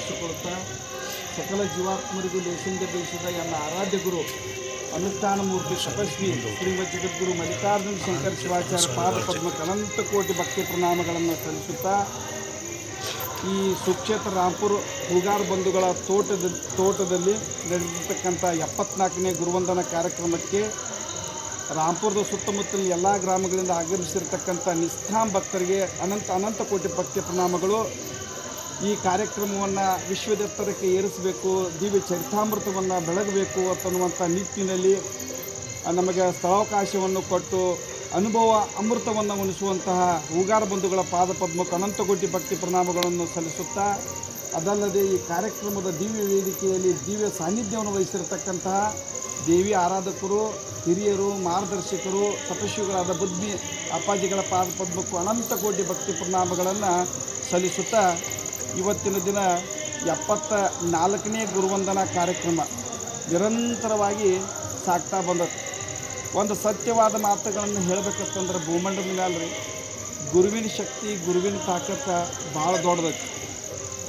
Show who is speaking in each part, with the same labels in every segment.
Speaker 1: ನಮಸ್ಕರಿಸಿಕೊಳ್ತಾ ಸಕಲ ಜೀವಾತ್ಮರಿಗೂ ದೇಶದಿಂದ ದೇಶದ ಎಲ್ಲ ಆರಾಧ್ಯ ಗುರು ಅನುಷ್ಠಾನ ಮೂರ್ತಿ ತಪಸ್ವಿ ಶ್ರೀಮದ್ ಜಗದ್ಗುರು ಮಲ್ಲಿಕಾರ್ಜುನ ಶಂಕರ್ ಶಿವಾಚಾರ್ಯ ಪಾದ ಪದ್ಮಕ್ಕೆ ಅನಂತ ಕೋಟಿ ಭಕ್ತಿ ಪ್ರಣಾಮಗಳನ್ನು ಸಲ್ಲಿಸುತ್ತಾ ಈ ಸುಕ್ಷೇತ್ರ ರಾಂಪುರ ಹೂಗಾರ್ ಬಂಧುಗಳ ತೋಟದ ತೋಟದಲ್ಲಿ ನಡೆದಿರ್ತಕ್ಕಂಥ ಎಪ್ಪತ್ನಾಲ್ಕನೇ ಗುರುವಂದನ ಕಾರ್ಯಕ್ರಮಕ್ಕೆ ರಾಂಪುರದ ಸುತ್ತಮುತ್ತಲಿನ ಎಲ್ಲ ಗ್ರಾಮಗಳಿಂದ ಆಗಮಿಸಿರ್ತಕ್ಕಂಥ ನಿಷ್ಠಾಂ ಭಕ್ತರಿಗೆ ಅನಂತ ಅನಂತ ಕೋಟಿ ಭಕ್ತಿ ಪ್ರಣಾಮಗಳು. ಈ ಕಾರ್ಯಕ್ರಮವನ್ನು ವಿಶ್ವದೆತ್ತರಕ್ಕೆ ಏರಿಸಬೇಕು, ದಿವ್ಯ ಚರಿತಾಮೃತವನ್ನು ಬೆಳಗಬೇಕು ಅಂತನ್ನುವಂಥ ನಿಟ್ಟಿನಲ್ಲಿ ನಮಗೆ ಸ್ಥಳಾವಕಾಶವನ್ನು ಕೊಟ್ಟು, ಅನುಭವ ಅಮೃತವನ್ನು ಉಣಿಸುವಂತಹ ಹೂಗಾರ ಬಂಧುಗಳ ಪಾದಪದ್ಮಕ್ಕೆ ಅನಂತ ಕೋಟಿ ಭಕ್ತಿ ಪ್ರಣಾಮಗಳನ್ನು ಸಲ್ಲಿಸುತ್ತಾ, ಅದಲ್ಲದೆ ಈ ಕಾರ್ಯಕ್ರಮದ ದಿವ್ಯ ವೇದಿಕೆಯಲ್ಲಿ ದಿವ್ಯ ಸಾನ್ನಿಧ್ಯವನ್ನು ವಹಿಸಿರತಕ್ಕಂತಹ ದೇವಿ ಆರಾಧಕರು, ಹಿರಿಯರು, ಮಾರ್ಗದರ್ಶಕರು, ತಪಸ್ವಿಗಳಾದ ಬುದ್ಧಿ ಅಪ್ಪಾಜಿಗಳ ಪಾದಪದ್ಮಕ್ಕೂ ಅನಂತ ಕೋಟಿ ಭಕ್ತಿ ಪ್ರಣಾಮಗಳನ್ನು ಸಲ್ಲಿಸುತ್ತಾ ಇವತ್ತಿನ ದಿನ ಎಪ್ಪತ್ತ ನಾಲ್ಕನೇ ಗುರುವಂದನಾ ಕಾರ್ಯಕ್ರಮ ನಿರಂತರವಾಗಿ ಸಾಕ್ತಾ ಬಂದದ್ದು. ಒಂದು ಸತ್ಯವಾದ ಮಾತುಗಳನ್ನು ಹೇಳಬೇಕಂತಂದ್ರೆ ಭೂಮಂಡಲ ಮೇಲೆ ರೀ ಗುರುವಿನ ಶಕ್ತಿ, ಗುರುವಿನ ತಾಕತ್ತ ಭಾಳ ದೊಡ್ಡದೈತಿ.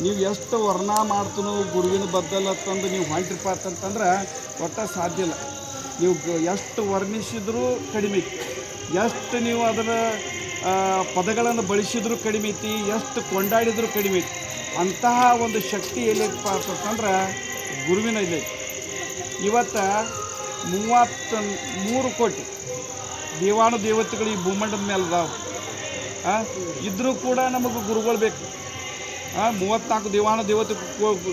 Speaker 1: ನೀವು ಎಷ್ಟು ವರ್ಣ ಮಾಡ್ತೀನೋ ಗುರುವಿನ ಬದ್ದಲ್ಲ ತಂದು ನೀವು ಹೊಂಟ್ರಿಪ್ಪ ಅಂತಂದ್ರೆ ಒಟ್ಟ ಸಾಧ್ಯ ಇಲ್ಲ. ನೀವು ಎಷ್ಟು ವರ್ಣಿಸಿದರೂ ಕಡಿಮೆ ಎಷ್ಟು ನೀವು ಅದರ ಪದಗಳನ್ನು ಬಳಸಿದರೂ ಕಡಿಮೆ ಐತಿ ಎಷ್ಟು ಕೊಂಡಾಡಿದರೂ ಕಡಿಮೆ ಐತಿ. ಅಂತಹ ಒಂದು ಶಕ್ತಿ ಎಲ್ಲೈತಪ್ಪ ಅಂತಂದ್ರೆ ಗುರುವಿನ ಇಲ್ಲಿ ಇವತ್ತು ಮೂವತ್ತ ಮೂರು ಕೋಟಿ ದೇವಾನು ದೇವತೆಗಳು ಈ ಭೂಮಂಡದ ಮೇಲೆ ಅದಾವೆ. ಆ, ಇದ್ರೂ ಕೂಡ ನಮಗೆ ಗುರುಗಳು ಬೇಕು. ಮೂವತ್ತ್ನಾಲ್ಕು ದೇವಾನು ದೇವತೆ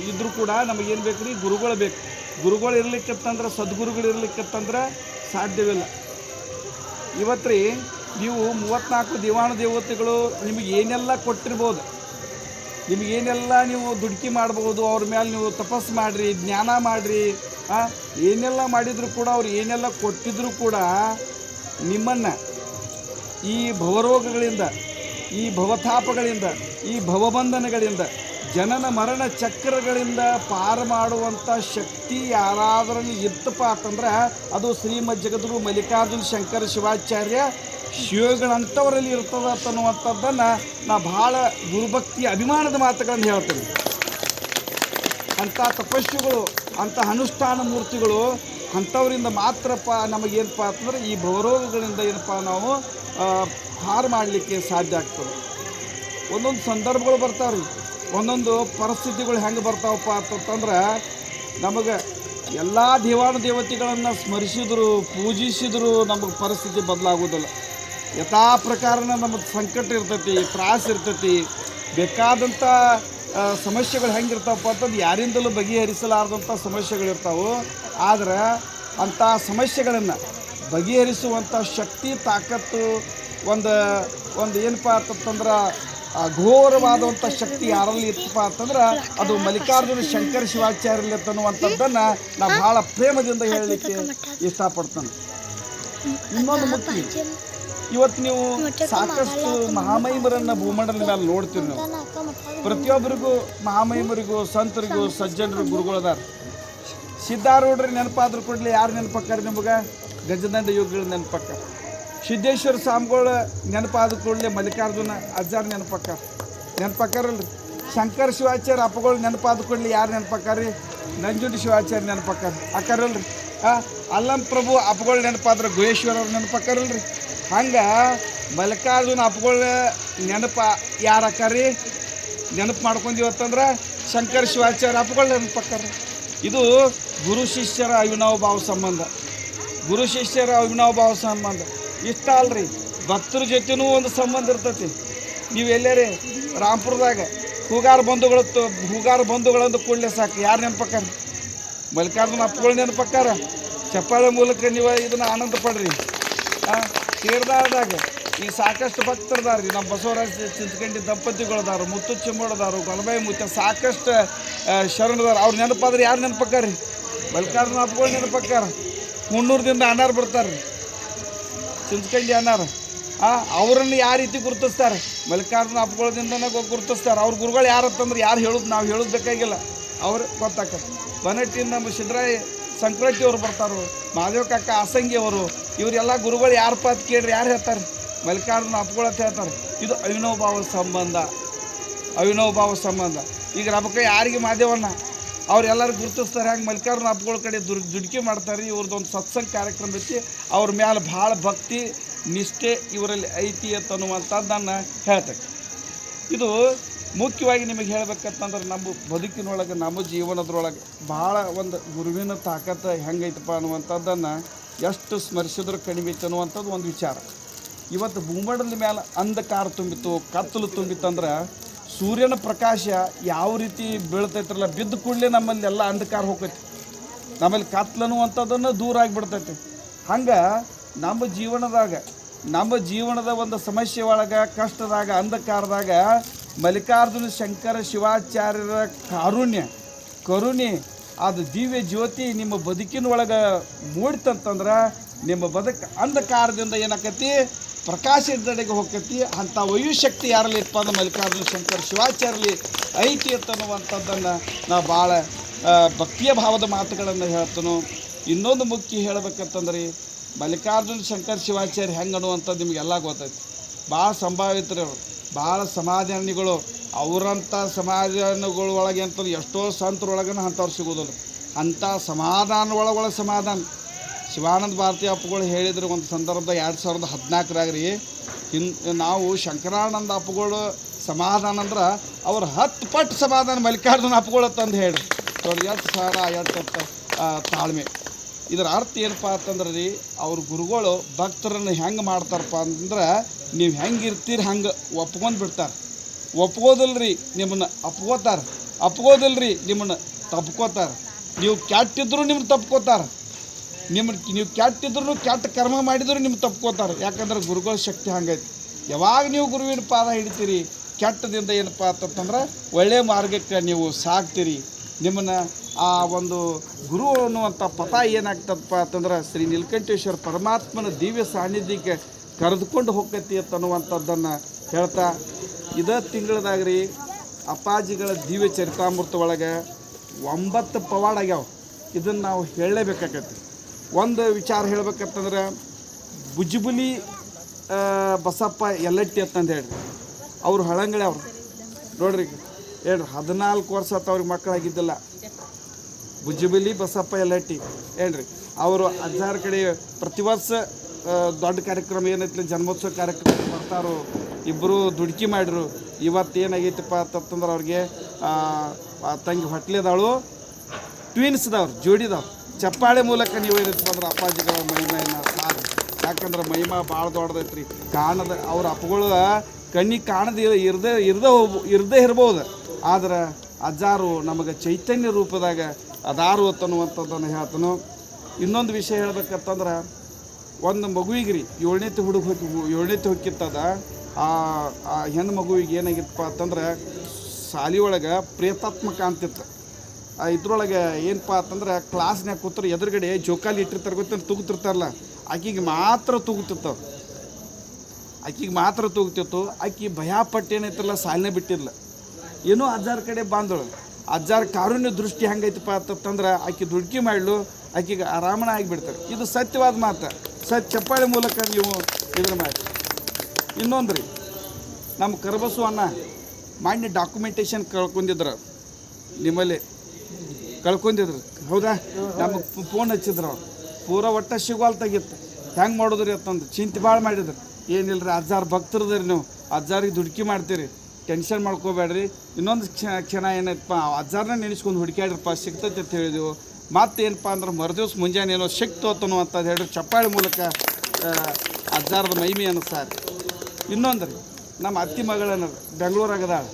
Speaker 1: ಇದ್ದರೂ ಕೂಡ ನಮಗೇನು ಬೇಕು ರೀ ಗುರುಗಳು ಬೇಕು. ಗುರುಗಳು ಇರ್ಲಿಕ್ಕಿತ್ತಂದ್ರೆ ಸದ್ಗುರುಗಳು ಇರ್ಲಿಕ್ಕಿತ್ತಂದ್ರೆ ಸಾಧ್ಯವಿಲ್ಲ. ಇವತ್ತು ರೀ ನೀವು ಮೂವತ್ತ್ನಾಲ್ಕು ದಿವಾಣ ದೇವತೆಗಳು ನಿಮಗೆ ಏನೆಲ್ಲ ಕೊಟ್ಟಿರ್ಬೋದು ನಿಮಗೇನೆಲ್ಲ ನೀವು ದುಡುಕಿ ಮಾಡ್ಬೋದು, ಅವ್ರ ಮೇಲೆ ನೀವು ತಪಸ್ಸು ಮಾಡಿರಿ, ಜ್ಞಾನ ಮಾಡಿರಿ ಏನೆಲ್ಲ ಮಾಡಿದರೂ ಕೂಡ ಅವ್ರು ಏನೆಲ್ಲ ಕೊಟ್ಟಿದ್ರೂ ಕೂಡ ನಿಮ್ಮನ್ನು ಈ ಭವರೋಗಗಳಿಂದ, ಈ ಭವತಾಪಗಳಿಂದ, ಈ ಭವಬಂಧನಗಳಿಂದ, ಜನನ ಮರಣ ಚಕ್ರಗಳಿಂದ ಪಾರು ಮಾಡುವಂಥ ಶಕ್ತಿ ಯಾರಾದರೂ ಇತ್ತಪ್ಪ ಅಂತಂದ್ರೆ ಅದು ಶ್ರೀಮದ್ ಜಗದ್ಗುರು ಮಲ್ಲಿಕಾರ್ಜುನ ಶಂಕರ ಶಿವಾಚಾರ್ಯ ಶಿವಗಳಂಥವರಲ್ಲಿ ಇರ್ತದ ಅನ್ನುವಂಥದ್ದನ್ನು ನಾ ಭಾಳ ದುರ್ಭಕ್ತಿ ಅಭಿಮಾನದ ಮಾತುಗಳನ್ನು ಹೇಳ್ತೇನೆ. ಅಂಥ ತಪಸ್ವಿಗಳು ಅಂಥ ಅನುಷ್ಠಾನ ಮೂರ್ತಿಗಳು ಅಂಥವರಿಂದ ಮಾತ್ರಪ್ಪ ನಮಗೇನಪ್ಪ ಅಂತಂದ್ರೆ ಈ ಭವರೋಗಗಳಿಂದ ಏನಪ್ಪ ನಾವು ಹಾರು ಮಾಡಲಿಕ್ಕೆ ಸಾಧ್ಯ ಆಗ್ತದೆ. ಒಂದೊಂದು ಸಂದರ್ಭಗಳು ಬರ್ತಾವ್ರಿ ಒಂದೊಂದು ಪರಿಸ್ಥಿತಿಗಳು ಹೆಂಗೆ ಬರ್ತಾವಪ್ಪ ಅಂತಂದ್ರೆ ನಮಗೆ ಎಲ್ಲ ದೇವಾನು ದೇವತೆಗಳನ್ನು ಸ್ಮರಿಸಿದ್ರು, ಪೂಜಿಸಿದ್ರು ನಮಗೆ ಪರಿಸ್ಥಿತಿ ಬದಲಾಗೋದಿಲ್ಲ ಯಥಾ ಪ್ರಕಾರನ ನಮಗೆ ಸಂಕಟ ಇರ್ತೈತಿ, ತ್ರಾಸ ಇರ್ತೈತಿ. ಬೇಕಾದಂಥ ಸಮಸ್ಯೆಗಳು ಹೆಂಗಿರ್ತಾವಪ್ಪ ಅಂತಂದು ಯಾರಿಂದಲೂ ಬಗೆಹರಿಸಲಾರದಂಥ ಸಮಸ್ಯೆಗಳಿರ್ತಾವೆ. ಆದರೆ ಅಂಥ ಸಮಸ್ಯೆಗಳನ್ನು ಬಗೆಹರಿಸುವಂಥ ಶಕ್ತಿ, ತಾಕತ್ತು, ಒಂದು ಒಂದು ಏನಪ್ಪ ಅಂತಂದ್ರೆ ಘೋರವಾದಂಥ ಶಕ್ತಿ ಯಾರಲ್ಲಿ ಇತ್ತಪ್ಪ ಅಂತಂದ್ರೆ ಅದು ಮಲ್ಲಿಕಾರ್ಜುನ ಶಂಕರ ಶಿವಾಚಾರ್ಯ ಅಂತನ್ನುವಂಥದ್ದನ್ನು ನಾನು ಭಾಳ ಪ್ರೇಮದಿಂದ ಹೇಳಲಿಕ್ಕೆ ಇಷ್ಟಪಡ್ತಾನೆ. ಇನ್ನೊಂದು ಮುಖ್ಯ ಇವತ್ತು ನೀವು ಸಾಕಷ್ಟು ಮಹಾಮಹಿಮರನ್ನ ಭೂಮಂಡಲ ಮೇಲೆ ನೋಡ್ತೀವಿ ನಾವು. ಪ್ರತಿಯೊಬ್ಬರಿಗೂ ಮಹಾಮಹಿಮರಿಗೂ ಸಂತರಿಗೂ ಸಜ್ಜನರು ಗುರುಗಳದಾರ. ಸಿದ್ಧಾರೂಢ್ರಿ ನೆನಪಾದ್ರೂ ಕೂಡಲೇ ಯಾರು ನೆನಪಕ್ಕಾರ ನಿಮಗೆ? ಗಜದಂಡ ಯೋಗಿಗಳು ನೆನಪಕ್ಕ. ಸಿದ್ದೇಶ್ವರ ಸ್ವಾಮಿಗಳ ನೆನಪಾದ ಕೂಡಲೇ ಮಲ್ಲಿಕಾರ್ಜುನ ಅಜ್ಜಾರ್ ನೆನಪಕ್ಕ. ನೆನಪಕ್ಕಾರಲ್ರಿ? ಶಂಕರ ಶಿವಾಚಾರ್ಯ ಅಪ್ಪಗಳು ನೆನಪಾದ ಕೂಡಲೇ ಯಾರು ನೆನಪಕ್ಕಾರ್ರಿ ನಂಜುಂಡಿ ಶಿವಾಚಾರ್ಯ ನೆನಪಕ್ಕಾರ ಅಕ್ಕಾರಲ್ರಿ? ಅಲ್ಲಂ ಪ್ರಭು ಅಪ್ಪಗಳು ನೆನಪಾದ್ರೆ ಗುಹೇಶ್ವರ ಅವ್ರು ನೆನಪಕ್ಕಾರಲ್ರಿ? ಹಂಗೆ ಮಲ್ಲಿಕಾರ್ಜುನ ಅಪ್ಪಗಳ ನೆನಪ ಯಾರು ಅಕ್ಕಾರಿ ನೆನಪು ಮಾಡ್ಕೊಂಡೀವತ್ತಂದ್ರೆ ಶಂಕರ ಶಿವಾಚಾರ್ಯ ನೆನಪು ನೆನಪಕ್ಕಾರ ಇದು ಗುರು ಶಿಷ್ಯರ ಅವಿನಾವ ಭಾವ ಸಂಬಂಧ. ಗುರು ಶಿಷ್ಯರ ಅವಿನಾವ ಭಾವ ಸಂಬಂಧ. ಇಷ್ಟ ಅಲ್ರಿ, ಭಕ್ತರ ಜೊತೆನೂ ಒಂದು ಸಂಬಂಧ ಇರ್ತೈತಿ. ನೀವು ಎಲ್ಲೇ ರಾಮ್ಪುರದಾಗ ಹೂಗಾರ ಬಂಧುಗಳು ಹೂಗಾರ ಬಂಧುಗಳಂದು ಕೂಡಲೇ ಸಾಕು. ಯಾರು ನೆನಪಕ್ಕಾರ ಮಲ್ಲಿಕಾರ್ಜುನ ಅಪ್ಪಗಳು ನೆನಪಕ್ಕಾರ ಚಪ್ಪಾಳೆ ಮೂಲಕ ನೀವು ಇದನ್ನು ಆನಂದ ಪಡ್ರಿ. ತೀರ್ದಾಳದಾಗ ಈ ಸಾಕಷ್ಟು ಭಕ್ತರದಾರ ರೀ ನಮ್ಮ ಬಸವರಾಜ ಚಿಂತಕಂಡಿ ದಂಪತಿಗಳದಾರು, ಮುತ್ತು ಚಿಮ್ಮಡದಾರು ಗೊಲಬಾಯಿ ಮುತ್ತ ಸಾಕಷ್ಟು ಶರಣದಾರ. ಅವ್ರು ನೆನಪಾದ್ರೆ ಯಾರು ನೆನಪಕ್ಕಾರಿ? ಮಲ್ಲಿಕಾರ್ಜುನ ಅಪ್ಪಗಳು ನೆನಪಕ್ಕಾರ. ಮುನ್ನೂರದಿಂದ ಅನಾರು ಬರ್ತಾರೆ ರೀ ಅನ್ನಾರು ಆ, ಅವರನ್ನು ಯಾವ ರೀತಿ ಗುರುತಿಸ್ತಾರೆ? ಮಲ್ಲಿಕಾರ್ಜುನ ಅಪ್ಪಗಳದಿಂದನೇ ಗುರುತಿಸ್ತಾರೆ. ಅವ್ರ ಗುರುಗಳು ಯಾರು ಅಂತಂದ್ರೆ ಯಾರು ಹೇಳೋದು ನಾವು ಹೇಳೋದು ಬೇಕಾಗಿಲ್ಲ. ಅವ್ರು ಗೊತ್ತಾಕ ಬನಟ್ಟಿ ನಮ್ಮ ಸಿದ್ದರಾಯ ಸಂಕ್ರಾಂತಿ ಅವ್ರು ಬರ್ತಾರೋ ಮಹಾದೇವ ಕಾಕ ಆಸಂಗಿಯವರು ಇವರೆಲ್ಲ ಗುರುಗಳು ಯಾರಪ್ಪ ಅಂತ ಕೇಳ್ರಿ, ಯಾರು ಹೇಳ್ತಾರೆ? ಮಲ್ಲಿಕಾರ್ಜುನ ಅಂತ ಹೇಳ್ತಾರೆ, ಇದು ಅವಿನೋಭಾವ ಸಂಬಂಧ ಅವಿನೋಭಾವ ಸಂಬಂಧ. ಈಗ ರಬಕ ಯಾರಿಗೆ ಮಾದೇವನ್ನ ಅವ್ರೆಲ್ಲರೂ ಗುರುತಿಸ್ತಾರೆ, ಹಂಗೆ ಮಲ್ಲಿಕಾರ್ಜುನ ಅಪ್ಗಳ ಕಡೆ ದುರ್, ದುಡುಕಿ ಮಾಡ್ತಾರೆ ಇವ್ರದ್ದೊಂದು ಸತ್ಸಂಗ ಕಾರ್ಯಕ್ರಮ ಐತಿ, ಅವ್ರ ಮ್ಯಾಲೆ ಭಾಳ ಭಕ್ತಿ, ನಿಷ್ಠೆ, ಇವರಲ್ಲಿ ಐತಿ ಅಂತ ಅಂತನ್ನುವಂಥದ್ದನ್ನು ಹೇಳ್ತಕ್ಕ ಇದು ಮುಖ್ಯವಾಗಿ ನಿಮಗೆ ಹೇಳ್ಬೇಕಂತಂದ್ರೆ ನಮ್ಮ ಬದುಕಿನೊಳಗೆ, ನಮ್ಮ ಜೀವನದೊಳಗೆ ಭಾಳ ಒಂದು ಗುರುವಿನ ತಾಕತ್ತ ಹೆಂಗೈತಪ್ಪ ಅನ್ನುವಂಥದ್ದನ್ನು ಎಷ್ಟು ಸ್ಮರಿಸಿದ್ರೂ ಕಡಿಮೆ ಐತೆ ಅನ್ನುವಂಥದ್ದು ಒಂದು ವಿಚಾರ. ಇವತ್ತು ಭೂಮಂಡಲದ ಮೇಲೆ ಅಂಧಕಾರ ತುಂಬಿತ್ತು, ಕತ್ತಲು ತುಂಬಿತ್ತಂದ್ರೆ ಸೂರ್ಯನ ಪ್ರಕಾಶ ಯಾವ ರೀತಿ ಬೀಳ್ತೈತ್ರಲ್ಲ, ಬಿದ್ದ ಕೂಡಲೇ ನಮ್ಮಲ್ಲಿ ಎಲ್ಲ ಅಂಧಕಾರ ಹೋಗೈತಿ ನಮ್ಮಲ್ಲಿ ಕತ್ಲು ಅನ್ನುವಂಥದ್ದನ್ನು ದೂರ ಆಗಿಬಿಡ್ತೈತಿ. ಹಂಗೆ ನಮ್ಮ ಜೀವನದಾಗ, ನಮ್ಮ ಜೀವನದ ಒಂದು ಸಮಸ್ಯೆ ಒಳಗೆ, ಕಷ್ಟದಾಗ, ಅಂಧಕಾರದಾಗ ಮಲ್ಲಿಕಾರ್ಜುನ ಶಂಕರ ಶಿವಾಚಾರ್ಯರ ಕಾರುಣ್ಯ, ಕರುಣೆ, ಅದು ದಿವ್ಯ ಜ್ಯೋತಿ ನಿಮ್ಮ ಬದುಕಿನೊಳಗೆ ಮೂಡಿತಂತಂದ್ರೆ ನಿಮ್ಮ ಬದುಕು ಅಂಧಕಾರದಿಂದ ಏನಾಕತಿ ಪ್ರಕಾಶದಡೆಗೆ ಹೋಗ್ತೈತಿ ಅಂಥ ವಯುಶಕ್ತಿ ಯಾರಲ್ಲಿ ಅಂದ್ರೆ ಮಲ್ಲಿಕಾರ್ಜುನ ಶಂಕರ ಶಿವಾಚಾರ್ಯಲಿ ಐತಿ ಅಂತನ್ನುವಂಥದ್ದನ್ನು ನಾ ಭಾಳ ಭಕ್ತಿಯ ಭಾವದ ಮಾತುಗಳನ್ನು ಹೇಳ್ತನು. ಇನ್ನೊಂದು ಮುಖ್ಯ ಹೇಳ್ಬೇಕಂತಂದ್ರೆ, ಮಲ್ಲಿಕಾರ್ಜುನ ಶಂಕರ ಶಿವಾಚಾರ್ಯ ಹೆಂಗೆ ಅನ್ನುವಂಥದ್ದು ನಿಮಗೆಲ್ಲ ಗೊತ್ತೈತಿ. ಭಾಳ ಸಂಭಾವಿತರು ಭಾಳ ಸಮಾಧಾನಿಗಳು ಅವರಂಥ ಸಮಾಧಾನಗಳ ಒಳಗೆ ಅಂತಂದ್ರೆ ಎಷ್ಟೋ ಸಂತರೊಳಗನ ಅಂಥವ್ರು ಸಿಗೋದಿಲ್ಲ. ಅಂಥ ಸಮಾಧಾನ ಒಳಗೊಳಗೆ ಸಮಾಧಾನ. ಶಿವಾನಂದ ಭಾರತಿ ಅಪ್ಪುಗಳು ಹೇಳಿದ್ರು ಒಂದು ಸಂದರ್ಭ ಎರಡು ಸಾವಿರದ ಹದಿನಾಲ್ಕರಾಗ ರೀ ಹಿನ್ ನಾವು ಶಂಕರಾನಂದ ಅಪ್ಪುಗಳು ಸಮಾಧಾನ ಅಂದ್ರೆ ಅವ್ರು ಹತ್ತು ಪಟ್ಟು ಸಮಾಧಾನ ಮಲ್ಲಿಕಾರ್ಜುನ ಅಪ್ಪುಗಳು ತಂದು ಹೇಳಿ ಅವ್ರಿಗೆ ಎಷ್ಟು ಆ, ತಾಳ್ಮೆ. ಇದರ ಅರ್ಥ ಏನಪ್ಪ ಅಂತಂದ್ರೆ ರೀ, ಅವ್ರ ಗುರುಗಳು ಭಕ್ತರನ್ನು ಹೆಂಗೆ ಮಾಡ್ತಾರಪ್ಪ ಅಂದ್ರೆ, ನೀವು ಹೆಂಗೆ ಇರ್ತೀರಿ ಹಂಗೆ ಒಪ್ಕೊಂಡು ಬಿಡ್ತಾರೆ. ಒಪ್ಕೋದಿಲ್ರಿ ನಿಮ್ಮನ್ನು ಅಪ್ಕೋತಾರೆ. ಅಪ್ಕೋದಿಲ್ರಿ ನಿಮ್ಮನ್ನು ತಪ್ಕೋತಾರೆ. ನೀವು ಕೆಟ್ಟಿದ್ರು ನಿಮ್ಮನ್ನು ತಪ್ಕೋತಾರೆ. ನಿಮ್ಮ ನೀವು ಕೆಟ್ಟಿದ್ರು ಕೆಟ್ಟ ಕರ್ಮ ಮಾಡಿದ್ರು ನಿಮ್ಮ ತಪ್ಕೋತಾರೆ. ಯಾಕಂದ್ರೆ ಗುರುಗಳ ಶಕ್ತಿ ಹಂಗೈತಿ. ಯಾವಾಗ ನೀವು ಗುರುವಿನ ಪಾದ ಹಿಡಿತೀರಿ, ಕೆಟ್ಟದಿಂದ ಏನಪ್ಪ ಅಂತಂದ್ರೆ ಒಳ್ಳೆಯ ಮಾರ್ಗಕ್ಕೆ ನೀವು ಸಾಕ್ತೀರಿ ನಿಮ್ಮನ್ನು ಆ ಒಂದು ಗುರು ಅನ್ನುವಂಥ ಪಥ ಏನಾಗ್ತದಪ್ಪ ಅಂತಂದ್ರೆ ಶ್ರೀ ನೀಲಕಂಠೇಶ್ವರ ಪರಮಾತ್ಮನ ದಿವ್ಯ ಸಾನ್ನಿಧ್ಯಕ್ಕೆ ಕರೆದುಕೊಂಡು ಹೋಗತಿ ಅಂತನ್ನುವಂಥದ್ದನ್ನು ಹೇಳ್ತಾ, ಇದೇ ತಿಂಗಳದಾಗ ರೀ ಅಪ್ಪಾಜಿಗಳ ದಿವ್ಯ ಚರಿತಾಮೃತ ಒಳಗೆ ಒಂಬತ್ತು ಪವಾಡ ಆಗ್ಯಾವ. ಇದನ್ನು ನಾವು ಹೇಳಲೇಬೇಕಾಗತ್ತೆ ಒಂದು ವಿಚಾರ ಹೇಳ್ಬೇಕಂತಂದ್ರೆ ಬುಜ್ಬುಲಿ ಬಸಪ್ಪ ಎಲ್ಲಟ್ಟಿ ಅಂತಂದು ಹೇಳಿ ಅವ್ರು ಹಳಂಗಳೆ ಅವರು ನೋಡ್ರಿ ಹೇಳ್ರಿ ಹದಿನಾಲ್ಕು ವರ್ಷ ಆತ ಅವ್ರಿಗೆ ಮಕ್ಕಳಾಗಿದ್ದಿಲ್ಲ. ಬುಜ್ಜಿಬಿಲಿ ಬಸಪ್ಪ ಎಲ್ಲಟ್ಟಿ ಹೇಳ್ರಿ ಅವರು ಅಜ್ಜಾರ ಕಡೆ ಪ್ರತಿ ವರ್ಷ ದೊಡ್ಡ ಕಾರ್ಯಕ್ರಮ ಏನೈತಿ ಜನ್ಮೋತ್ಸವ ಕಾರ್ಯಕ್ರಮ ಬರ್ತಾರೋ ಇಬ್ಬರು ದುಡ್ಕಿ ಮಾಡಿರು. ಇವತ್ತು ಏನಾಗೈತಪ್ಪ ಅಂತಂದ್ರೆ ಅವ್ರಿಗೆ ತಂಗಿ ಹೊಟ್ಲಿದಾಳು ಟ್ವಿನ್ಸ್ದವ್ರು ಜೋಡಿದವ್ರು ಚಪ್ಪಾಳೆ ಮೂಲಕ ನೀವು ಏನೈತಪ್ಪ ಅಂದ್ರೆ ಅಪ್ಪಾಜಿಗಳ ಮಹಿಮೆಯನ್ನು ಸಾರು. ಯಾಕಂದ್ರೆ ಮಹಿಮಾ ಭಾಳ ದೊಡ್ಡದೈತ್ರಿ. ಕಾಣದ ಅವ್ರ ಅಪ್ಪಗಳ ಕಣ್ಣಿಗೆ ಕಾಣದ ಇರದೇ ಇರದೇ ಹೋಗ್ಬೋ, ಇರದೇ ಇರ್ಬೋದು. ಆದ್ರೆ ಅಜ್ಜಾರು ನಮಗೆ ಚೈತನ್ಯ ರೂಪದಾಗ ಅದಾರು ಅಂತನ್ನುವಂಥದ್ದನ್ನು ಹೇಳ್ತಾನು. ಇನ್ನೊಂದು ವಿಷಯ ಹೇಳ್ಬೇಕಂತಂದ್ರೆ, ಒಂದು ಮಗುವಿಗೆ ರೀ ಏಳನೇತಿ ಹುಡುಗ ಹೋಗಿ ಏಳನೇತಿ ಹೋಗಿತ್ತದ ಆ ಆ ಹೆಣ್ಣು ಮಗುವಿಗೆ ಏನಾಗಿತ್ತಪ್ಪ ಅಂತಂದ್ರೆ ಶಾಲೆ ಒಳಗೆ ಪ್ರೇತಾತ್ಮಕ ಅಂತಿತ್ತು ಇದ್ರೊಳಗೆ ಏನಪ್ಪ ಅಂತಂದ್ರೆ ಕ್ಲಾಸ್ನಾಗ ಕೂತ್ರೆ, ಎದುರುಗಡೆ ಜೋಕಾಲಿ ಇಟ್ಟಿರ್ತಾರೆ ಗೊತ್ತ ತೂಗುತ್ತಿರ್ತಾರಲ್ಲ, ಆಕಿಗೆ ಮಾತ್ರ ತೂಗುತ್ತಿತ್ತು. ಆಕಿಗೆ ಮಾತ್ರ ತೂಗುತ್ತಿತ್ತು. ಆಕಿ ಭಯಪಟ್ಟು ಏನೈತಲ್ಲ ಸಾಲನೆ ಬಿಟ್ಟಿಲ್ಲ ಏನೋ ಅಜ್ಜಾರ ಕಡೆ ಬಂದಳು ಅಜ್ಜಾರ ಕಾರುಣ್ಯ ದೃಷ್ಟಿ ಹೆಂಗೈತಪ್ಪ ಅಂತಂದ್ರೆ ಆಕೆ ದುಡ್ಕಿ ಮಾಡಲು, ಆಕೆಗೆ ಆರಾಮಣ ಆಗಿಬಿಡ್ತಾರೆ. ಇದು ಸತ್ಯವಾದ ಮಾತು. ಸತ್ಯ ಚಪ್ಪಾಳೆ ಮೂಲಕ ನೀವು ಇದ್ರ ಮಾಡಿ ಇನ್ನೊಂದು ರೀ ನಮ್ಮ ಕರಬಸು ಅನ್ನ ಮಾನ್ಯ ಡಾಕ್ಯುಮೆಂಟೇಶನ್ ಕಳ್ಕೊಂಡಿದ್ರು. ನಿಮ್ಮಲ್ಲಿ ಕಳ್ಕೊಂಡಿದ್ರು. ಹೌದಾ? ನಮಗೆ ಫೋನ್ ಹಚ್ಚಿದ್ರು ಅವ್ರು. ಪೂರ ಒಟ್ಟ ಸಿಗೋಲ್ತಾಗಿತ್ತು ಹೆಂಗೆ ಮಾಡೋದ್ರಿ ಅಂತಂದು ಚಿಂತೆ ಭಾಳ ಮಾಡಿದ್ರು. ಏನಿಲ್ಲ ರೀ ಅಜ್ಜಾರು ಭಕ್ತರದ್ರಿ ನೀವು. ಅಜ್ಜಾರಿಗೆ ದುಡ್ಕಿ ಮಾಡ್ತೀರಿ. ಟೆನ್ಷನ್ ಮಾಡ್ಕೋಬೇಡ್ರಿ. ಇನ್ನೊಂದು ಕ್ಷಣ ಕ್ಷಣ ಏನೈತಪ್ಪ ಅಜ್ಜಾರನ್ನ ನೆನೆಸ್ಕೊಂಡು ಹುಡುಕ್ಯಾಡ್ರಪ್ಪ, ಸಿಗ್ತೈತೆ ಅಂತ ಹೇಳಿದೆವು. ಮತ್ತೇನಪ್ಪ ಅಂದ್ರೆ ಮರುದಿವ್ಸ ಮುಂಜಾನೆ ಏನೋ ಸಿಕ್ತೋತನೋ ಅಂತ ಹೇಳಿದ್ರೆ ಚಪ್ಪಾಳೆ ಮೂಲಕ ಹಜಾರದ ಮೈಮಿ ಅನ್ನಿಸ್ತಾರೆ ಇನ್ನೊಂದು ರೀ ನಮ್ಮ ಅತ್ತಿ ಮಗಳನ್ನ ಬೆಂಗಳೂರಾಗದಾಳ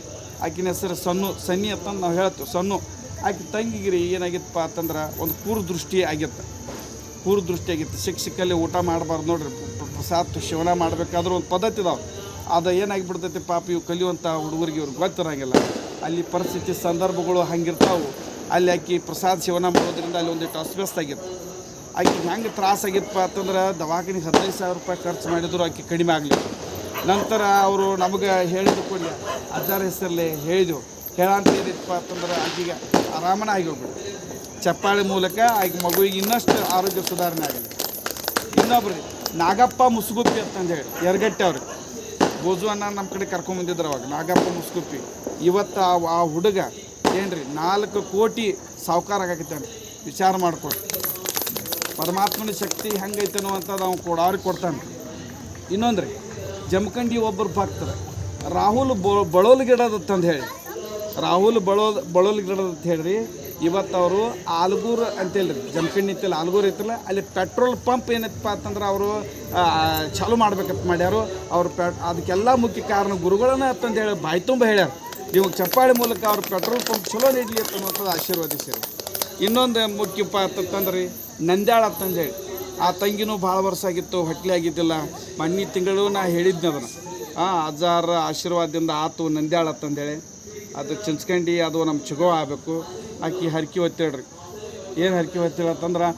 Speaker 1: ಆಕಿನ ಹೆಸರು ಸನ್ನು, ಸನ್ನಿ ಅಂತ ನಾವು ಹೇಳ್ತೀವಿ, ಸನ್ನು. ಆಕೆ ತಂಗಿಗೆ ರೀ ಏನಾಗಿತ್ತಪ್ಪ ಅಂತಂದ್ರೆ ಒಂದು ಕೂರು ದೃಷ್ಟಿ ಆಗಿತ್ತು. ಕೂರು ದೃಷ್ಟಿ ಆಗಿತ್ತು. ಶಿಕ್ಷಕಲ್ಲಿ ಊಟ ಮಾಡಬಾರ್ದು ನೋಡ್ರಿ ಪ್ರ- ಪ್ರಸಾದ ಶಿವನ ಮಾಡಬೇಕಾದ್ರೂ ಒಂದು ಪದ್ಧತಿ ಇದಾವೆ ಅದು ಏನಾಗಿಬಿಡ್ತೈತಿ ಪಾಪ ಇವು ಕಲಿಯುವಂಥ ಹುಡುಗರಿಗೆ ಇವ್ರಿಗೆ ಗೊತ್ತಿರೋಂಗಿಲ್ಲ. ಅಲ್ಲಿ ಪರಿಸ್ಥಿತಿ ಸಂದರ್ಭಗಳು ಹಂಗಿರ್ತಾವೆ. ಅಲ್ಲಿ ಆಕಿ ಪ್ರಸಾದ ಸೇವನ ಮಾಡೋದ್ರಿಂದ ಅಲ್ಲಿ ಒಂದಿಟ್ಟು ಅಸ್ವ್ಯಸ್ತಾಗಿತ್ತು ಆಕೆ ಹೆಂಗೆ ತ್ರಾಸಾಗಿತ್ತಪ್ಪ ಅಂತಂದ್ರೆ ದವಾಖಾನಿಗೆ ಹದಿನೈದು ಸಾವಿರ ರೂಪಾಯಿ ಖರ್ಚು ಮಾಡಿದ್ರು ಆಕೆ ಕಡಿಮೆ ಆಗಲಿ ನಂತರ ಅವರು ನಮಗೆ ಹೇಳಿದ ಕೂಡ ಅಜ್ಜಾರ ಹೆಸರಲ್ಲಿ ಹೇಳಿದೆವು ಹೇಳಂತ ಏನಿತ್ತಪ್ಪ ಅಂತಂದ್ರೆ ಆಕೆಗೆ ಆರಾಮನ ಆಗಿ ಚಪ್ಪಾಳೆ ಮೂಲಕ ಆಕೆ ಮಗುವಿಗೆ ಇನ್ನಷ್ಟು ಆರೋಗ್ಯ ಸುಧಾರಣೆ ಆಗಲಿ. ಇನ್ನೊಬ್ರಿ ನಾಗಪ್ಪ ಮುಸುಗುಪ್ಪಿ ಅಂತಂದು ಹೇಳಿ ಎರಗಟ್ಟೆ ಅವ್ರಿಗೆ. ಗೋಜು ಅನ್ನ ನಮ್ಮ ಕಡೆ ಕರ್ಕೊಂಬಂದಿದ್ರು ಅವಾಗ, ನಾಗಪ್ಪ ಮುಸ್ಕುಪ್ಪಿ ಇವತ್ತು ಆ ಆ ಹುಡುಗ ಏನ್ರಿ, ನಾಲ್ಕು ಕೋಟಿ ಸಾವುಕಾರ ಆಗಕತ್ತಾನೆ. ವಿಚಾರ ಮಾಡ್ಕೊಡಿ ಪರಮಾತ್ಮನ ಶಕ್ತಿ ಹೆಂಗೈತೆ ಅನ್ನುವಂಥದ್ದು ಅವ್ನು ಕೊಡಾರಿ ಕೊಡ್ತಾನೆ. ಇನ್ನೊಂದು ರೀ ಜಮಖಂಡಿ ಒಬ್ಬರು ಭಕ್ತರ. ರಾಹುಲ್ ಬಳೋಲ್ ಗಿಡದತ್ತಂದು ಹೇಳಿ. ರಾಹುಲ್ ಬಳೋ ಬಳೋಲ್ ಗಿಡದತ್ತ ಹೇಳ್ರಿ ಇವತ್ತು ಅವರು ಆಲ್ಗೂರು ಅಂತೇಳಿ ಜಂಪಿಣ್ಣಿ ಇತ್ತಿಲ್ಲ ಆಲ್ಗೂರು ಇತ್ತಿಲ್ಲ ಅಲ್ಲಿ ಪೆಟ್ರೋಲ್ ಪಂಪ್ ಏನೈತಪ್ಪ ಅಂತಂದ್ರೆ ಅವರು ಚಾಲೂ ಮಾಡ್ಬೇಕಂತ ಮಾಡ್ಯಾರು. ಅವ್ರು ಪೆ ಅದಕ್ಕೆಲ್ಲ ಮುಖ್ಯ ಕಾರಣ ಗುರುಗಳನ್ನ ಅಂತಂದು ಹೇಳಿ ಬಾಯಿ ತುಂಬ ಹೇಳ್ಯಾರ. ನೀವು ಚಪ್ಪಾಳಿ ಮೂಲಕ ಅವ್ರ ಪೆಟ್ರೋಲ್ ಪಂಪ್ ಚಲೋ ನೀಡಲಿ ಅನ್ನುವಂಥದ್ದು ಆಶೀರ್ವದಿಸಿರು ಇನ್ನೊಂದು ಮುಖ್ಯ ಅಂತಂದ್ರೆ ನಂದ್ಯಾಳ ಅಂತಂದು ಹೇಳಿ. ಆ ತಂಗಿನೂ ಭಾಳ ವರ್ಷ ಆಗಿತ್ತು, ಹೊಟ್ಲಿ ಆಗಿದ್ದಿಲ್ಲ. ಮಣ್ಣಿ ತಿಂಗಳು ನಾ ಹೇಳಿದ್ನ ಅದನ್ನು. ಹಾಂ ಅಜ್ಜಾರ ಆಶೀರ್ವಾದದಿಂದ ಆತು ನಂದ್ಯಾಳ ಅಂತಂದೇಳಿ ಅದು ಚಿಂಚ್ಕಂಡು, ಅದು ನಮ್ಮ ಚಗೋ ಆಗಬೇಕು. ಆಕಿ ಹರಕಿ ಹೊತ್ತೇಳ್ರಿ ಏನು ಹರಕಿ ಹೊತ್ತೇಳತ್ತಂದ್ರೆ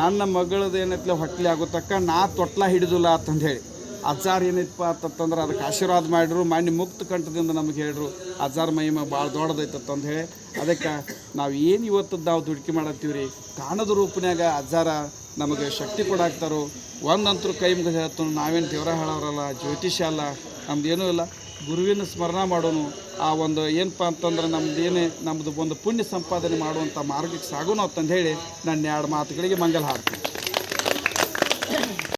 Speaker 1: ನನ್ನ ಮಗಳದು ಏನೈತಿ ಹೊಟ್ಟೆ ಆಗೋ ತಕ್ಕ ನಾ ತೊಟ್ಲ ಹಿಡಿದಿಲ್ಲ ಅಂತಂದು ಹೇಳಿ ಅಜ್ಜಾರ್ ಏನೈತಪ್ಪ ಅಂತಂದ್ರೆ ಅದಕ್ಕೆ ಆಶೀರ್ವಾದ ಮಾಡಿದ್ರು ಮಾಡಿ ಮುಕ್ತ ಕಂಠದಿಂದ ನಮಗೆ ಹೇಳ್ರು ಅಜ್ಜಾರ್ ಮಹಿಮ ಭಾಳ ದೊಡ್ಡದೈತಂದು ಹೇಳಿ ಅದಕ್ಕೆ ನಾವು ಏನು ಇವತ್ತು ನಾವು ದುಡ್ಕಿ ಮಾಡತ್ತೀವಿ ರೀ ಕಾಣದ ರೂಪನ್ಯಾಗ ಅಜ್ಜಾರ ನಮಗೆ ಶಕ್ತಿ ಕೊಡಾಕ್ತಾರೋ, ಒಂದಂತರೂ ಕೈ ಮುಗಿದು ಹೇಳ್ತು ನಾವೇನು ದೇವರ ಹೇಳೋರಲ್ಲ ಜ್ಯೋತಿಷ್ಯ ಅಲ್ಲ ನಮ್ದು ಏನೂ ಇಲ್ಲ. ಗುರುವಿನ ಸ್ಮರಣ ಮಾಡೋನು, ಆ ಒಂದು ಏನಪ್ಪ ಅಂತಂದ್ರೆ ನಮ್ದು ಏನೇ ನಮ್ಮದು ಒಂದು ಪುಣ್ಯ ಸಂಪಾದನೆ ಮಾಡುವಂಥ ಮಾರ್ಗಕ್ಕೆ ಸಾಗೋನು ಅಂತಂದು ಹೇಳಿ ನನ್ನ ಎರಡು ಮಾತುಗಳಿಗೆ ಮಂಗಲ ಹಾಡ್ತೀನಿ.